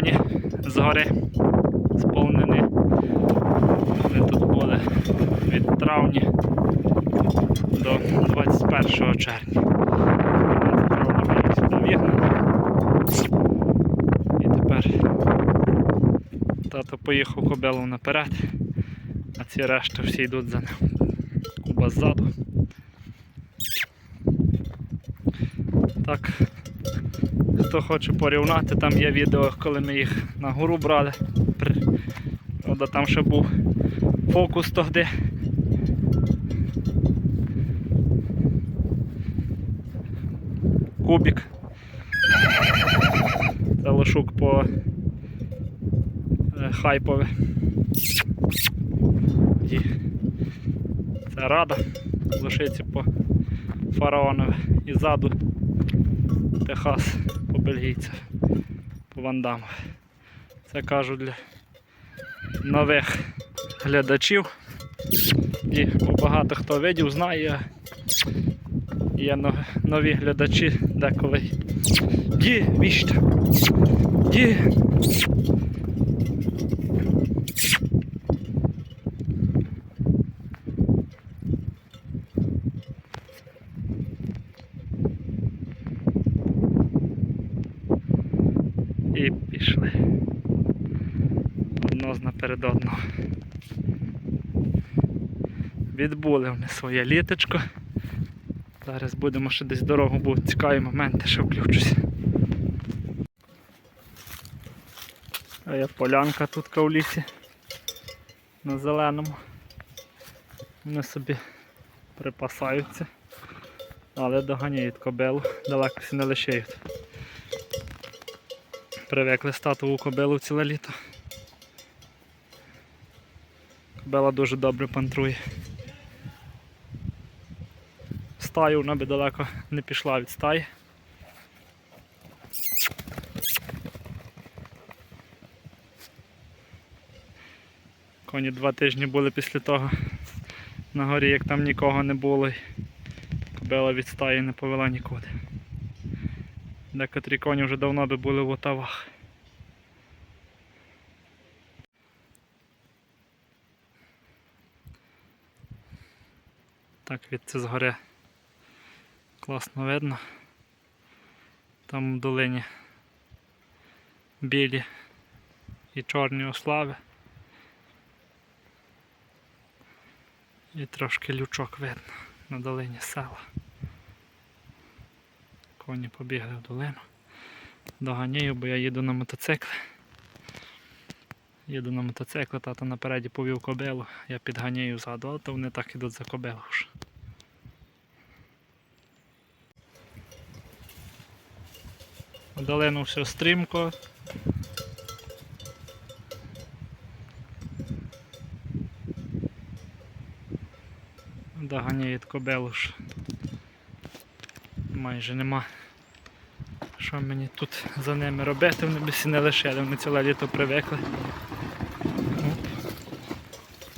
коні з гори сповнені. Вони тут були від травня до 21 червня. І тепер тато поїхав кобилу наперед, а ці решта всі йдуть за ним. Куба ззаду. Так, хто хоче порівняти, там є відео, коли ми їх на гору брали. Правда, там ще був фокус тогди. Кубік. Це лошук по е, хайпове. І це рада. Лошиці по фараонове. І ззаду Техас по бельгійцях, по вандамах. Це кажу для нових глядачів. І багато хто видів, знає. Є нові глядачі деколи. Ді, віщ. Ді. І пішли. Одно з наперед одного. Відбули вони своє літочко. Зараз будемо ще десь дорогу, бо цікаві моменти, ще включуся. А є полянка тут в лісі на зеленому. Вони собі припасаються, але доганяють кобилу, далеко всі не лишають. Привикли статову кобилу ціле літо. Кобила дуже добре пантрує. Стаю вона би далеко не пішла від стаї. Коні два тижні були після того на горі, як там нікого не було. Кобила від стаї не повела нікуди. Декотрі коні вже давно би були в отавах. Так, від це згори класно видно. Там в долині білі і чорні ослави. І трошки лючок видно на долині села. Коні побігли в долину. Доганяю, бо я їду на мотоциклі. Їду на мотоциклі, тато напереді повів кобилу, я підганяю ззаду, але то вони так ідуть за кобилу вже. В долину все стрімко. Доганяють кобилу ж. Майже нема. Що мені тут за ними робити, вони б не лишили, вони ціле літо привикли.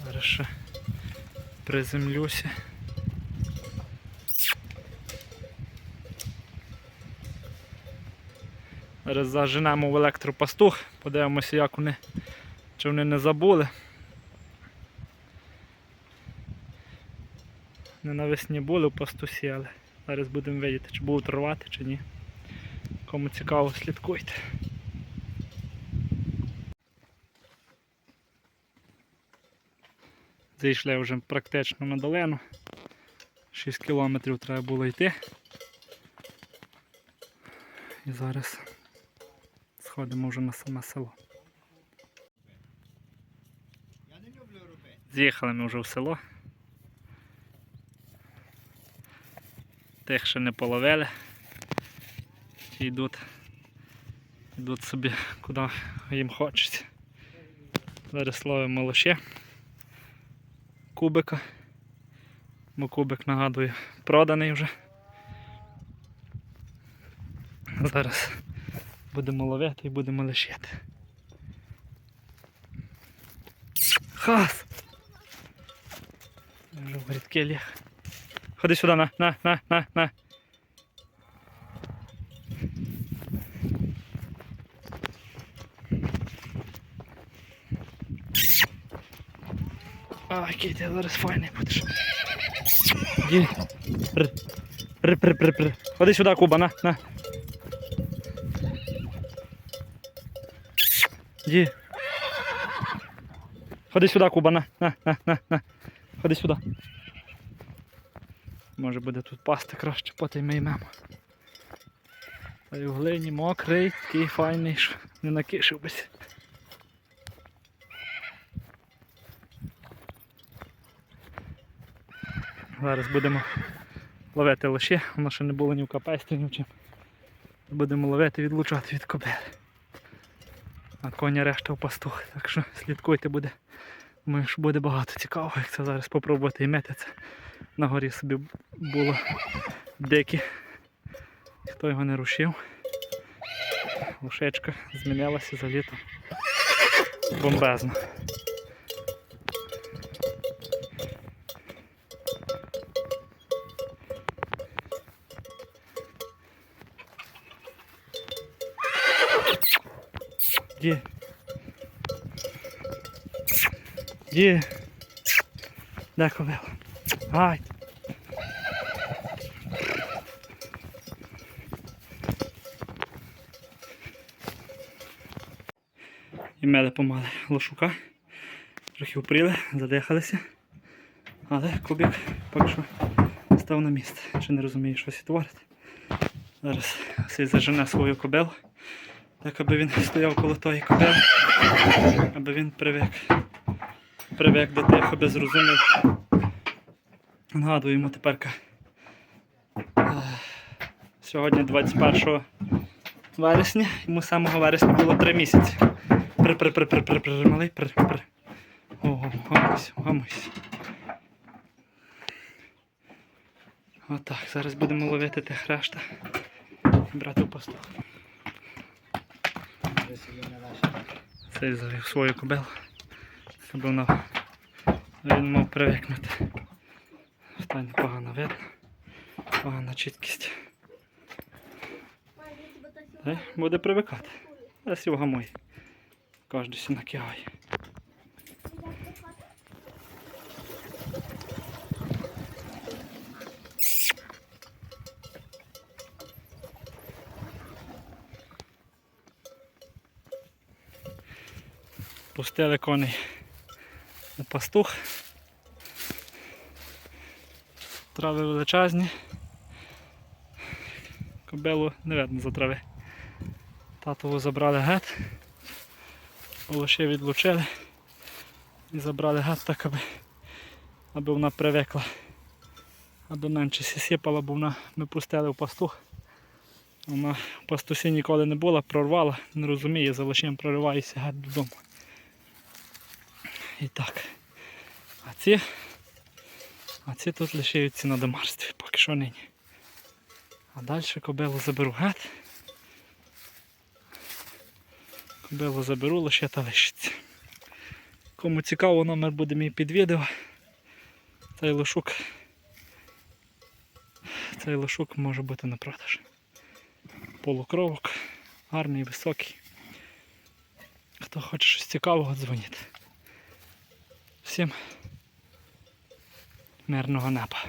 Зараз ще приземлюся. Зараз заженемо в електропастух, подивимося, як вони, чи вони не забули. Не навесні були в пастусі, але зараз будемо видіти, чи будуть рвати, чи ні. Кому цікаво, слідкуйте. Зайшли вже практично на долину. 6 кілометрів треба було йти. І зараз сходимо вже на саме село. З'їхали ми вже в село. Тих ще не половили. Ті йдуть, йдуть собі куди їм хочеться. Зараз ловимо лише кубика. Бо кубик нагадує проданий вже. Зараз будемо ловити і будемо лишити. Хас! Вже в рідки ліг. Ходи сюди, на, на, на, на, на. А, який ти зараз файний будеш. При-при-при-при. Ходи сюди, Куба, на, на. Ді. Ходи сюди, Куба, на, на, на, на, на. Ходи сюди. Може буде тут пасти краще, потім ми ймемо. Та й у глині мокрий, такий файний, що не накишив бись. Зараз будемо ловити лише, воно ще не було ні в капесті, ні в чим. Будемо ловити, відлучати від кобили. А коня решта в пастух. Так що слідкуйте буде. Думаю, що буде багато цікавого, як це зараз спробувати і мити це. На горі собі було дикі. Хто його не рушив. Лошечка змінилася за літо. Бомбезно. Де? Де? Де ковила? Ай! І мели помали лошука. Трохи впріли, задихалися. Але кубик поки що став на місце. Ще не розуміє, що сі творить. Зараз цей зажене свою кобилу. Так, аби він стояв коло тої кобили, аби він привик. Привик до тих, аби зрозумів. Нагадую йому тепер. Сьогодні 21 вересня, йому самого вересня було 3 місяці. При, при, при, при, при, при, малий, при, при. Ого, гамусь, гамусь. Отак, зараз будемо ловити тих решта і брати в пастух. Цей завів свою кобилу. Вона він мав привикнути. Стань погано видно. Погана чіткість. Та й буде привикати. Зараз його гамує. Кожен сі накигає. Пустили коней пастух. Трави величезні. Кобилу не видно за трави. Татову забрали гет. Лише відлучили і забрали гет так, аби, аби вона привикла. Аби менше сіпала, бо вона ми пустили в пастух. Вона в пастусі ніколи не була, прорвала, не розуміє, за лишем проривається геть додому. І так. А ці, а ці тут лишаються на домарстві, поки що нині. А далі кобилу заберу гет. Кобилу заберу, лише та лишиться. Кому цікаво, номер буде мій під відео. Цей лошук. Цей лошук може бути на продаж. Полукровок, гарний, високий. Хто хоче щось цікавого, дзвоніть. Всім мирного неба.